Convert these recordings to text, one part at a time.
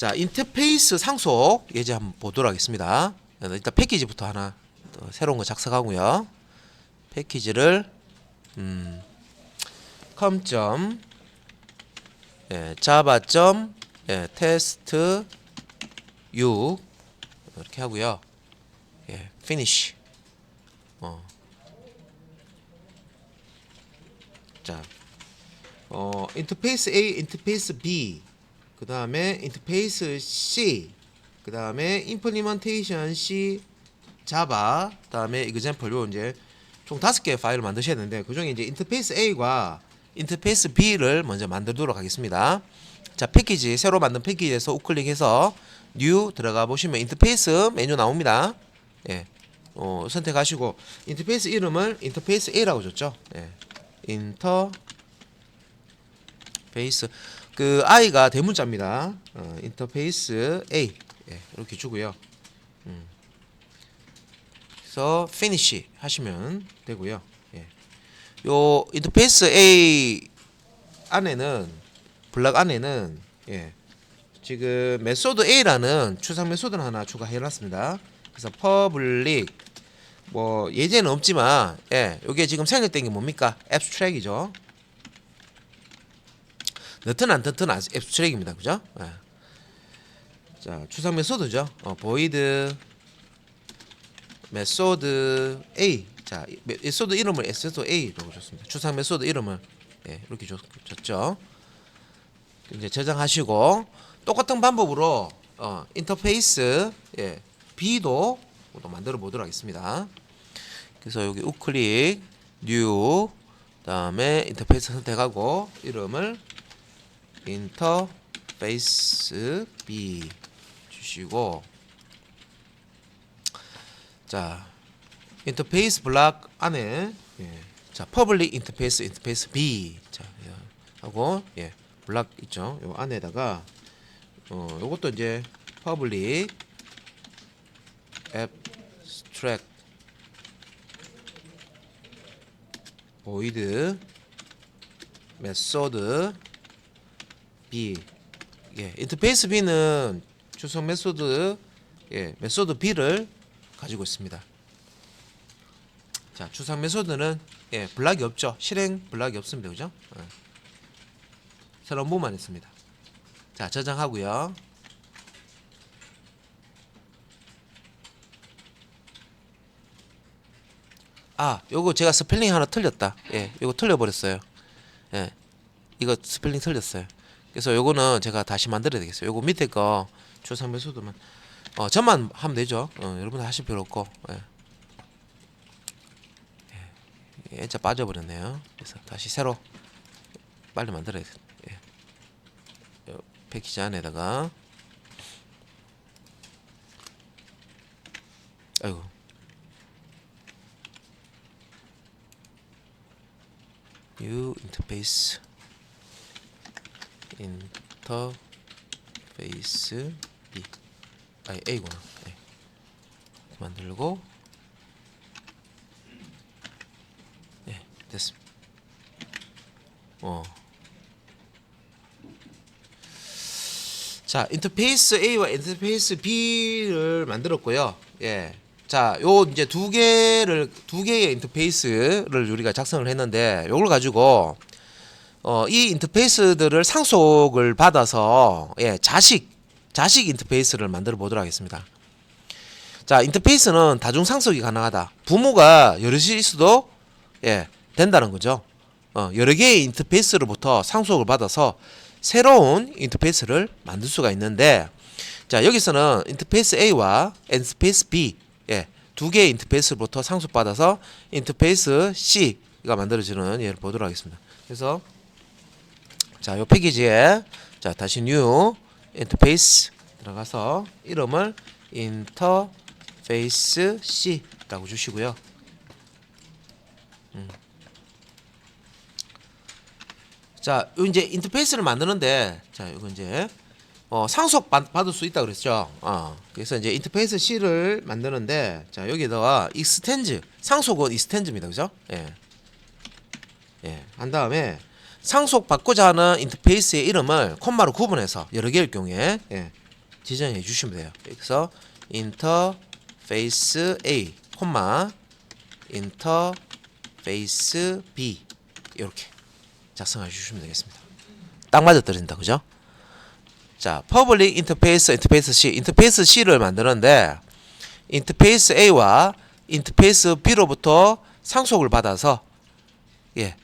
자, 인터페이스 상속 예제 한번 보도록 하겠습니다. 일단 패키지부터 하나 또 새로운 거 작성하고요. 패키지를 음, com. 예, java. 예, 테스트 6 이렇게 하고요. 예, finish. 어. 자, 어, 인터페이스 A, 인터페이스 B, 그 다음에 인터페이스 C, 그 다음에 임플리먼테이션 C, 자바, 그 다음에 example 요 이제 총 다섯 개의 파일을 만드셔야 되는데 그 중에 이제 인터페이스 A과 인터페이스 B를 먼저 만들도록 하겠습니다. 자, 패키지 새로 만든 패키지에서 우클릭해서 뉴 들어가 보시면 인터페이스 메뉴 나옵니다. 예. 어, 선택하시고 인터페이스 이름을 인터페이스 A라고 줬죠. 예. 인터 페이스 그 i가 대문자입니다. 어, 인터페이스 A 예, 이렇게 주고요. 음. 그래서 finish 하시면 되고요. 예. 요 인터페이스 A 안에는 블럭 안에는 예. 지금 메소드 A라는 추상 메소드를 하나 추가해 놨습니다. 그래서 public 뭐 예제는 없지만 예, 요게 지금 생략된 게 뭡니까? abstract이죠. 너튼 안 튼튼 앱스트랙입니다. 그죠? 예. 자, 추상 메소드죠. 어, void 메소드 A. 자, 메- 메소드 이름을 메소드 A라고 줬습니다. 추상 메소드 이름을 예, 이렇게 줬, 줬죠. 이제 저장하시고 똑같은 방법으로 어, 인터페이스 예, B도 또 만들어 보도록 하겠습니다. 그래서 여기 우클릭 뉴 다음에 인터페이스 선택하고 이름을 인터페이스 B 주시고. 자 인터페이스 블락 안에 예, 자 퍼블릭 인터페이스 인터페이스 B 자 예, 하고 예. 블락 있죠? 요 안에다가 어 요것도 이제 퍼블릭 abstract void 메소드 B 예 인터페이스 B는 주성 메소드 예 메소드 B를 가지고 있습니다. 자 추상 메소드는 예 블락이 없죠 실행 블락이 없습니다 그죠? 예. 새로운 부분만 있습니다. 자 저장하고요. 아 요거 제가 스펠링 하나 틀렸다. 예 요거 틀려버렸어요. 예 이거 스펠링 틀렸어요. 그래서 요거는 제가 다시 만들어야 되겠어요. 요거 밑에 거 추상 매수도만 어 저만 하면 되죠. 어, 여러분 하실 필요 없고. 예. 예, 진짜 빠져버렸네요. 그래서 다시 새로 빨리 만들어야 돼. 예. 요 패키지 안에다가 아이고 new interface 인터페이스 B 아 A구나 A. 만들고 예 됐습니다 어. 자 인터페이스 A와 인터페이스 B를 만들었고요 예. 자, 요 이제 두 개를 두 개의 인터페이스를 우리가 작성을 했는데 요걸 가지고 어, 이 인터페이스들을 상속을 받아서 예, 자식 자식 인터페이스를 만들어 보도록 하겠습니다. 자, 인터페이스는 다중 상속이 가능하다. 부모가 여럿이 있어도 예, 된다는 거죠. 어, 여러 개의 인터페이스로부터 상속을 받아서 새로운 인터페이스를 만들 수가 있는데 자, 여기서는 인터페이스 A와 인터페이스 B 예, 두 개의 인터페이스로부터 상속받아서 인터페이스 C가 만들어지는 예를 보도록 하겠습니다. 그래서 자, 요 패키지에 자, 다시 new 인터페이스 들어가서 이름을 인터페이스 C라고 주시고요. 음. 자, 요 이제 인터페이스를 만드는데 자, 이거 이제 어, 상속 받, 받을 수 있다 그랬죠. 어, 그래서 이제 인터페이스 C를 만드는데 자, 여기다가 익스텐즈 상속은 익스텐즈입니다. 그죠? 예. 예. 한 다음에 상속 받고자 하는 인터페이스의 이름을 콤마로 구분해서 여러 개일 경우에 예, 지정해 주시면 돼요. 그래서 인터페이스 A, 콤마 인터페이스 B 이렇게 작성해 주시면 되겠습니다. 딱 맞아 떨어진다, 그죠? 자, 퍼블릭 인터페이스, 인터페이스 C, 인터페이스 C를 만드는데 인터페이스 A와 인터페이스 B로부터 상속을 받아서 예,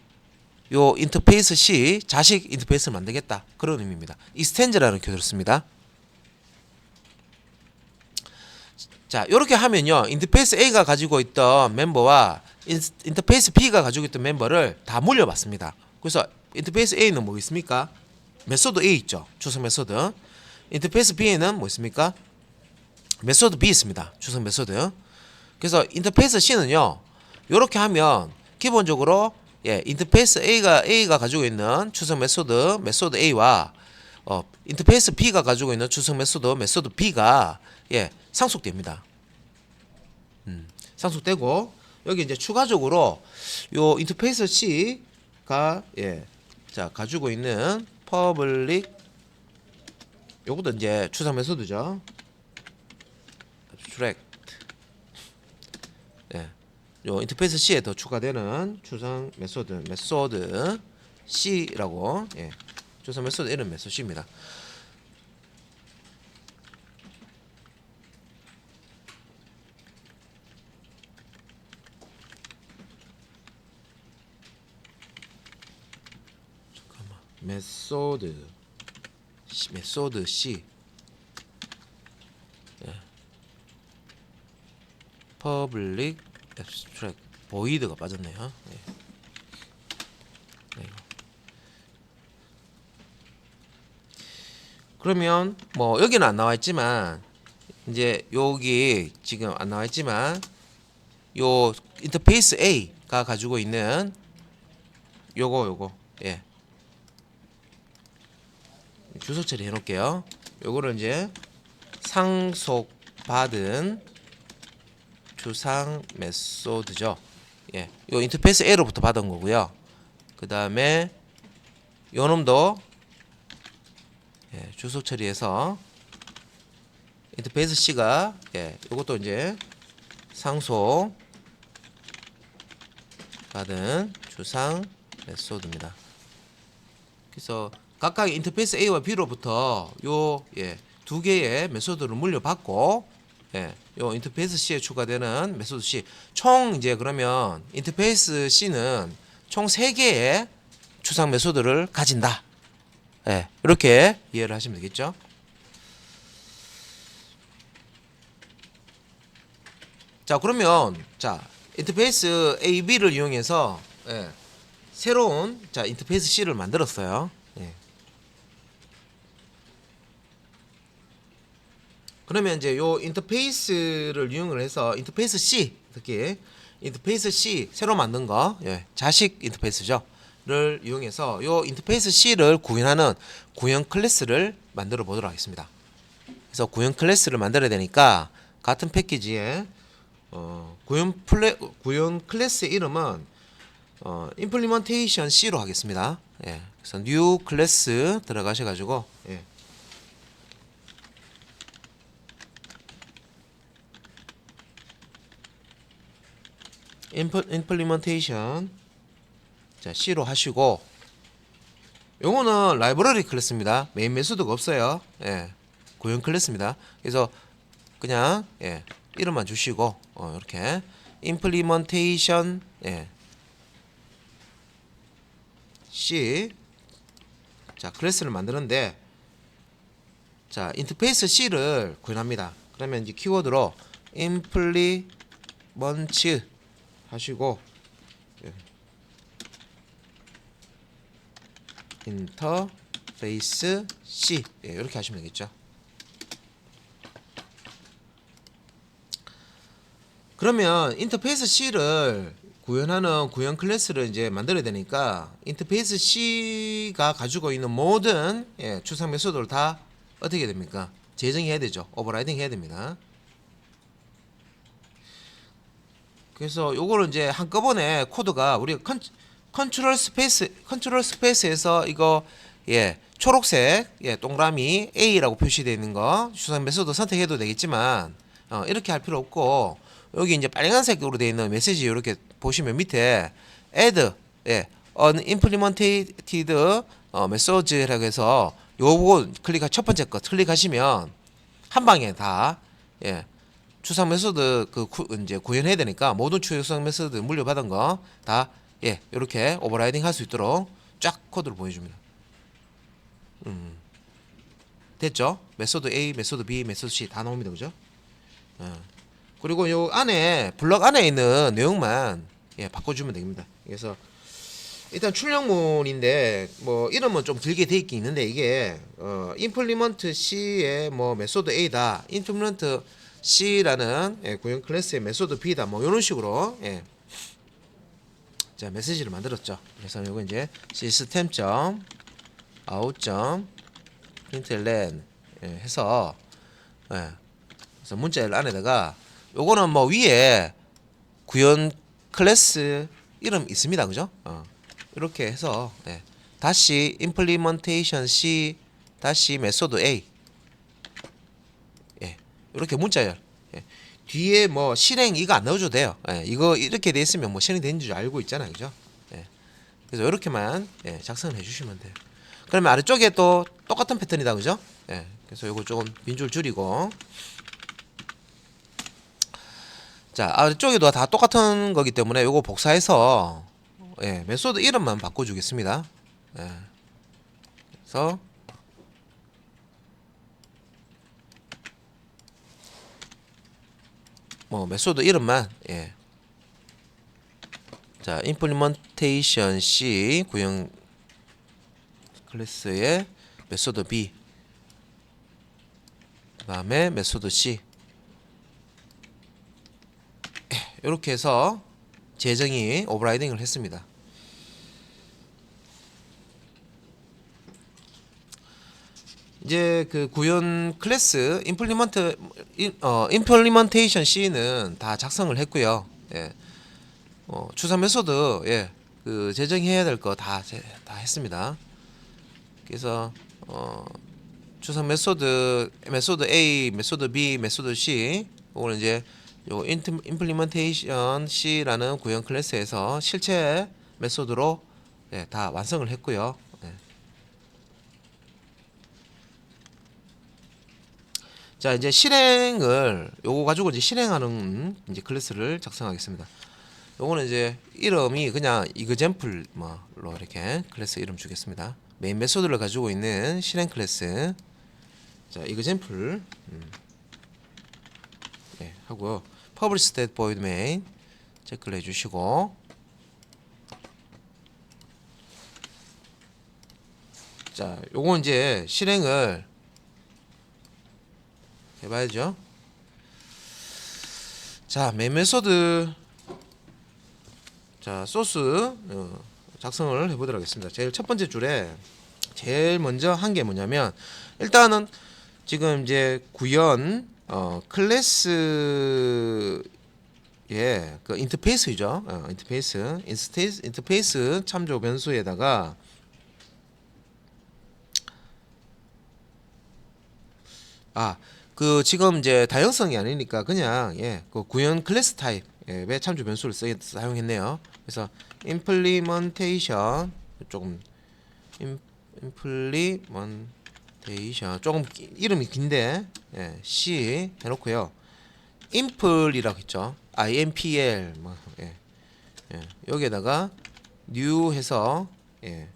요 인터페이스 C 자식 인터페이스를 만들겠다 그런 의미입니다. 익스텐즈라는 교도를 씁니다. 자, 이렇게 하면요. 인터페이스 A가 가지고 있던 멤버와 인, 인터페이스 B가 가지고 있던 멤버를 다 물려받습니다. 그래서 인터페이스 A는 뭐 있습니까? 메소드 A 있죠. 추석 메소드. 인터페이스 B에는 뭐 있습니까? 메소드 B 있습니다. 추석 메소드. 그래서 인터페이스 C는요. 이렇게 하면 기본적으로 예, 인터페이스 A가 A가 가지고 있는 추석 메소드 메소드 A와 어, 인터페이스 B가 가지고 있는 추석 메소드 메소드 B가 예, 상속됩니다. 음, 상속되고 여기 이제 추가적으로 요 인터페이스 C가 예, 자 가지고 있는 퍼블릭 요것도 이제 추상 메소드죠. 예. 요 인터페이스 C에 더 추가되는 추상 메소드 메소드 C라고 예. 추상 메소드 이름 메소드 C입니다. 잠깐만. 메소드 C, 메소드 C 예. 퍼 블릭 앱스트랙 보이드가 빠졌네요. 예. 네, 이거. 그러면 뭐 여기는 안 나와 있지만 이제 여기 지금 안 나와 있지만 요 인터페이스 A가 가지고 있는 요거 요거 예 주소 처리 해 놓을게요. 요거를 이제 상속 받은 추상 메소드죠. 예, 요 인터페이스 A로부터 받은 거고요. 그 다음에 요 놈도 예, 주소 처리해서 인터페이스 C가 예, 요것도 이제 상속 받은 추상 메소드입니다. 그래서 각각 인터페이스 A와 B로부터 요 예, 두 개의 메소드를 물려받고 예, 요 인터페이스 C에 추가되는 메소드 C 총 이제 그러면 인터페이스 C는 총세 개의 추상 메소드를 가진다. 예, 이렇게 이해를 하시면 되겠죠. 자 그러면 자 인터페이스 A, B를 이용해서 예, 새로운 자 인터페이스 C를 만들었어요. 예. 그러면 이제 요 인터페이스를 이용을 해서 인터페이스 C 특히 인터페이스 C 새로 만든 거 예, 자식 인터페이스죠.를 이용해서 요 인터페이스 C를 구현하는 구현 클래스를 만들어 보도록 하겠습니다. 그래서 구현 클래스를 만들어야 되니까 같은 패키지에 어, 구현 플레 구현 클래스의 이름은 어, implementation C로 하겠습니다. 예. 그래서 new 클래스 들어가셔 가지고 예. Implementation 자 C로 하시고 요거는 라이브러리 클래스입니다. 메인 메소드가 없어요. 예. 구현 클래스입니다. 그래서 그냥 예. 이름만 주시고 어, 이렇게 implementation 예. C 자 클래스를 만드는데 자 인터페이스 C를 구현합니다. 그러면 이제 키워드로 implement 하시고 예. 인터페이스 C 예, 이렇게 하시면 되겠죠. 그러면 인터페이스 C를 구현하는 구현 클래스를 이제 만들어야 되니까 인터페이스 C가 가지고 있는 모든 예, 추상 메소드를 다 어떻게 됩니까? 재정해야 되죠. 오버라이딩 해야 됩니다. 그래서 요거를 이제 한꺼번에 코드가 우리가 컨, 컨트롤 스페이스 컨트롤 스페이스에서 이거 예 초록색 예 동그라미 A라고 표시되어 있는 거 추상 메소드 선택해도 되겠지만 어, 이렇게 할 필요 없고 여기 이제 빨간색으로 되어 있는 메시지 이렇게 보시면 밑에 add 예 unimplemented 어, message라고 해서 요거 클릭하 첫 번째 거 클릭하시면 한 방에 다 예. 추상 메소드 그 구, 이제 구현해야 되니까 모든 추상 메소드 물려받은 거 다 예, 이렇게 오버라이딩 할 수 있도록 쫙 코드를 보여줍니다. 음. 됐죠? 메소드 A, 메소드 B, 메소드 C 다 나옵니다. 그죠? 예. 그리고 요 안에 블럭 안에 있는 내용만 예, 바꿔주면 됩니다. 그래서 일단 출력문인데 뭐 이름은 좀 길게 돼 있긴 있는데 이게 어 implement C의 뭐 메소드 A다, implement C라는 예, 구형 클래스의 메소드 B다, 뭐 이런 식으로 예. 자 메시지를 만들었죠. 그래서 이거 이제 시스템 점 out 점 println 예, 해서 예. 그래서 문자열 안에다가 요거는 뭐 위에 구현 클래스 이름 있습니다. 그죠? 어. 이렇게 해서 예. 다시 implementation C 다시 메소드 A 예. 이렇게 문자열 예. 뒤에 뭐 실행 이거 안 넣어줘도 돼요. 예. 이거 이렇게 돼 있으면 뭐 실행된 줄 알고 있잖아요. 그죠? 예. 그래서 이렇게만 예. 작성을 해주시면 돼요. 그러면 아래쪽에 또 똑같은 패턴이다. 그죠? 예. 그래서 이거 조금 빈줄 줄이고 자 아래쪽에도 다 똑같은 거기 때문에 요거 복사해서 예, 메소드 이름만 바꿔주겠습니다. 예. 그래서 뭐 메소드 이름만 예. 자 implementation C 구형 클래스의 메소드 B 그다음에 메소드 C 이렇게 해서 재정이 오버라이딩을 했습니다. 이제 그 구현 클래스 임플리먼트 어 임플리먼테이션 C는 다 작성을 했고요. 예. 어, 추상 메소드 예. 그 재정해야 될 거 다 다 했습니다. 그래서 어 추상 메소드 메소드 A, 메소드 B, 메소드 C 이거는 이제 요 implementation C라는 구형 클래스에서 실체 메소드로 예, 다 완성을 했고요. 예. 자 이제 실행을 요거 가지고 이제 실행하는 이제 클래스를 작성하겠습니다. 요거는 이제 이름이 그냥 example 뭐로 이렇게 클래스 이름 주겠습니다. 메인 메소드를 가지고 있는 실행 클래스 자 example 음. 예, 하고요. publish state void main 체크를 해주시고 자 요거 이제 실행을 해봐야죠. 자 메인 메소드 자 소스 어, 작성을 해보도록 하겠습니다. 제일 첫 번째 줄에 제일 먼저 한 게 뭐냐면 일단은 지금 이제 구현 어 클래스 예 그 인터페이스죠. 어, 인터페이스 인스테이스 인터페이스 참조 변수에다가 아 그 지금 이제 다양성이 아니니까 그냥 예 그 구현 클래스 타입 예, 왜 참조 변수를 쓰, 사용했네요 그래서 implementation 조금 임, implementation 조금 기- 이름이 긴데 예, C 해놓고요. imple이라고 했죠. impl 뭐 예, 예, 여기에다가 new 해서 예,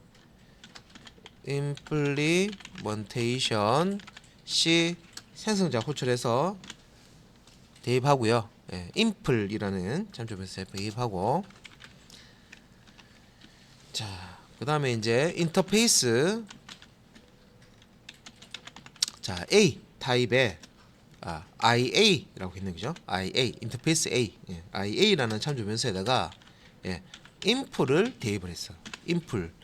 implementation C 생성자 호출해서 대입하고요. 예, imple이라는 참조변수에 대입하고 자, 그 다음에 이제 인터페이스 자 A 타입의 아, IA라고 있는 거죠. IA 인터페이스 A 예, IA라는 참조 변수에다가 예, 인풀을 대입을 했어. 인풀.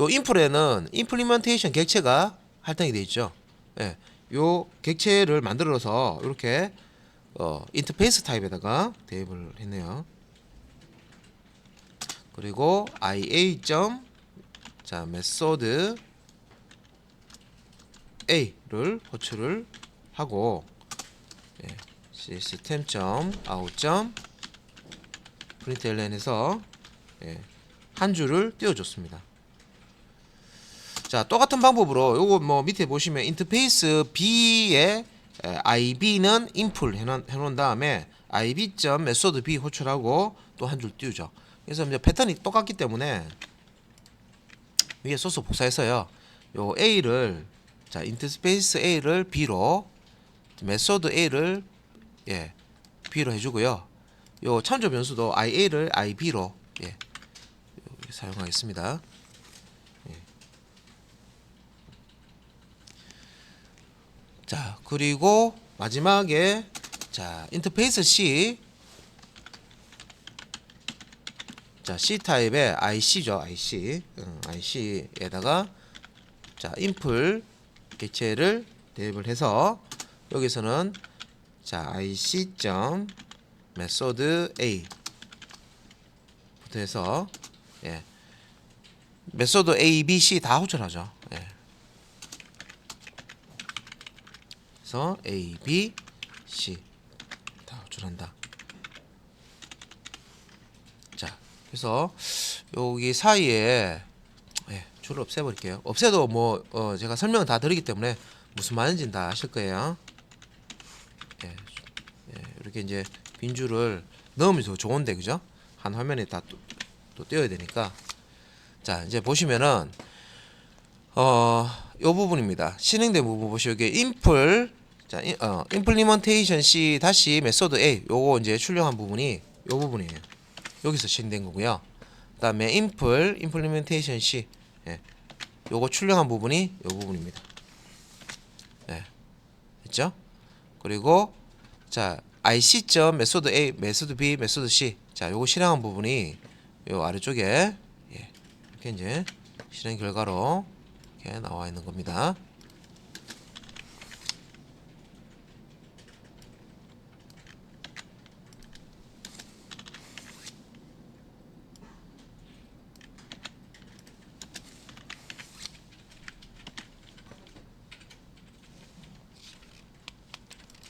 요 인풀에는 임플리먼테이션 객체가 할당이 되어 있죠. 예, 요 객체를 만들어서 이렇게 어, 인터페이스 타입에다가 대입을 했네요. 그리고 IA 점 자, 메소드 a를 호출을 하고 예, 시스템 점 아웃 점 println에서 예, 한 줄을 띄워줬습니다. 자 똑같은 방법으로 요거 뭐 밑에 보시면 인터페이스 에, IB는 인풀 해 놓은, 해놓은 다음에 IB 점 메소드 B 호출하고 또 한 줄 띄우죠. 그래서 이제 패턴이 똑같기 때문에 위에 소스 복사해서요. 요 A를 자 인터페이스 A를 B로 메소드 A를 예 B로 해 주고요. 요 참조 변수도 IA를 IB로 예 사용하겠습니다. 자 그리고 마지막에 자 인터페이스 C. 자 C 타입의 IC죠 IC 응, IC에다가 자 인풀 개체를 대입을 해서 여기서는 자 IC 점 메소드 A 부터 해서 예. 메소드 A, B, C 다 호출하죠. 예. 그래서 A, B, C 다 호출한다. 자, 그래서 여기 사이에 예, 줄을 없애버릴게요. 없애도 뭐 어, 제가 설명을 다 드리기 때문에 무슨 말인지는 다 아실 거예요. 예, 예, 이렇게 이제 빈 줄을 넣으면 더 좋은데 그죠? 한 화면에 다 또, 또 띄워야 되니까 자 이제 보시면은 어, 요 부분입니다. 실행된 부분 보시면 여기 인플 자, 인, 어, implementation C 다시 메소드 A 요거 이제 출력한 부분이 요 부분이에요. 여기서 실행된 거고요. 그다음에 인플 implementation C 예. 요거 출력한 부분이 요 부분입니다. 예. 됐죠? 그리고 자, IC 점 메소드 A, 메소드 B, 메소드 C. 자, 요거 실행한 부분이 요 아래쪽에 예. 이렇게 이제 실행 결과로 이렇게 나와 있는 겁니다.